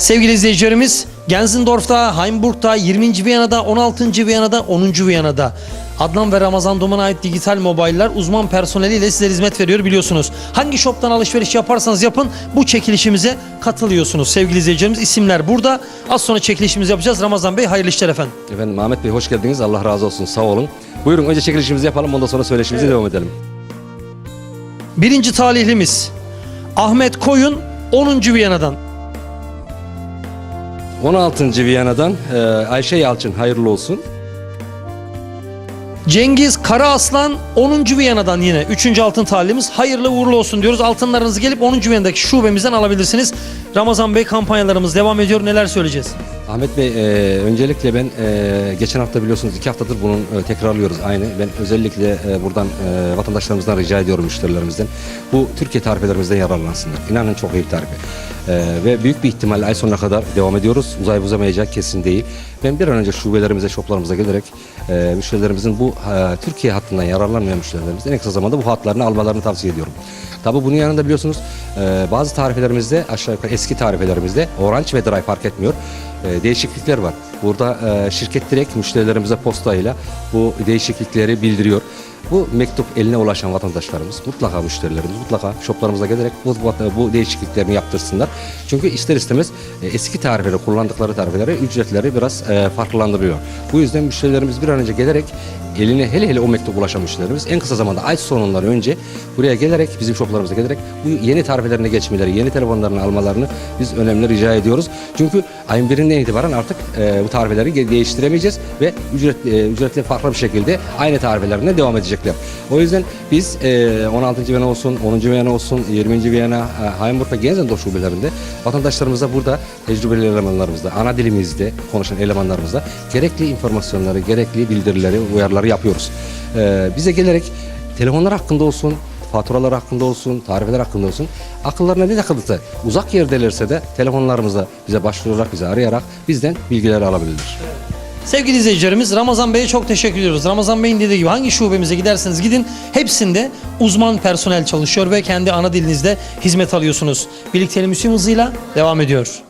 Sevgili izleyicilerimiz Gensendorf'ta, Heimburg'da, 20. Viyana'da, 16. Viyana'da, 10. Viyana'da Adnan ve Ramazan Duman'a ait dijital mobile'lar uzman personeliyle size hizmet veriyor biliyorsunuz. Hangi shop'tan alışveriş yaparsanız yapın bu çekilişimize katılıyorsunuz. Sevgili izleyicilerimiz isimler burada. Az sonra çekilişimizi yapacağız. Ramazan Bey hayırlı işler efendim. Efendim Ahmet Bey hoş geldiniz. Allah razı olsun. Sağ olun. Buyurun önce çekilişimizi yapalım ondan sonra söyleşimize devam edelim. Birinci talihlimiz Ahmet Koyun 10. Viyana'dan. 16. Viyana'dan e, Ayşe Yalçın hayırlı olsun. Cengiz Karaaslan 10. Viyana'dan yine 3. altın talihimiz. Hayırlı uğurlu olsun diyoruz. Altınlarınızı gelip 10. Viyana'daki şubemizden alabilirsiniz. Ramazan Bey kampanyalarımız devam ediyor. Neler söyleyeceğiz? Ahmet Bey e, öncelikle ben e, geçen hafta biliyorsunuz iki haftadır bunun e, tekrarlıyoruz aynı. Ben özellikle e, buradan e, vatandaşlarımızdan rica ediyorum müşterilerimizden. Bu Türkiye tarifelerimizden yararlansınlar. İnanın çok iyi bir tarife. E, ve büyük bir ihtimalle ay sonuna kadar devam ediyoruz. Uzay uzamayacak kesin değil. Ben bir an önce şubelerimize, şoplarımıza gelerek e, müşterilerimizin bu e, Türkiye hattından yararlanmayan müşterilerimizin en kısa zamanda bu hatlarını almalarını tavsiye ediyorum. Tabi bunun yanında biliyorsunuz e, bazı tarifelerimizde aşağı yukarı eski tarifelerimizde Orange ve Dry fark etmiyor. E, değişiklikler var. Burada e, şirket direkt müşterilerimize postayla bu değişiklikleri bildiriyor. Bu mektup eline ulaşan vatandaşlarımız mutlaka müşterilerimiz mutlaka shoplarımıza gelerek bu, bu, değişikliklerini yaptırsınlar. Çünkü ister istemez e, eski tarifeleri kullandıkları tarifeleri ücretleri biraz e, farklılandırıyor. Bu yüzden müşterilerimiz bir an önce gelerek eline hele hele o mektup ulaşan müşterilerimiz en kısa zamanda ay sonundan önce buraya gelerek bizim shoplarımıza gelerek bu yeni tarifelerine geçmeleri, yeni telefonlarını almalarını biz önemli rica ediyoruz. Çünkü ayın birinden itibaren artık e, bu tarifeleri ge- değiştiremeyeceğiz ve ücret, e, farklı bir şekilde aynı tarifelerine devam edecekler. O yüzden biz e, 16. Viyana olsun, 10. Viyana olsun, 20. Viyana, e, ve Genzendorf şubelerinde vatandaşlarımıza burada tecrübeli elemanlarımızda, ana dilimizde konuşan elemanlarımızla gerekli informasyonları, gerekli bildirileri, uyarıları yapıyoruz. E, bize gelerek telefonlar hakkında olsun, faturalar hakkında olsun, tarifeler hakkında olsun. Akıllarına ne takılırsa uzak yerdelerse de telefonlarımıza bize başvurarak, bize arayarak bizden bilgileri alabilirler. Sevgili izleyicilerimiz Ramazan Bey'e çok teşekkür ediyoruz. Ramazan Bey'in dediği gibi hangi şubemize giderseniz gidin hepsinde uzman personel çalışıyor ve kendi ana dilinizde hizmet alıyorsunuz. Birlikte Müslüm hızıyla devam ediyor.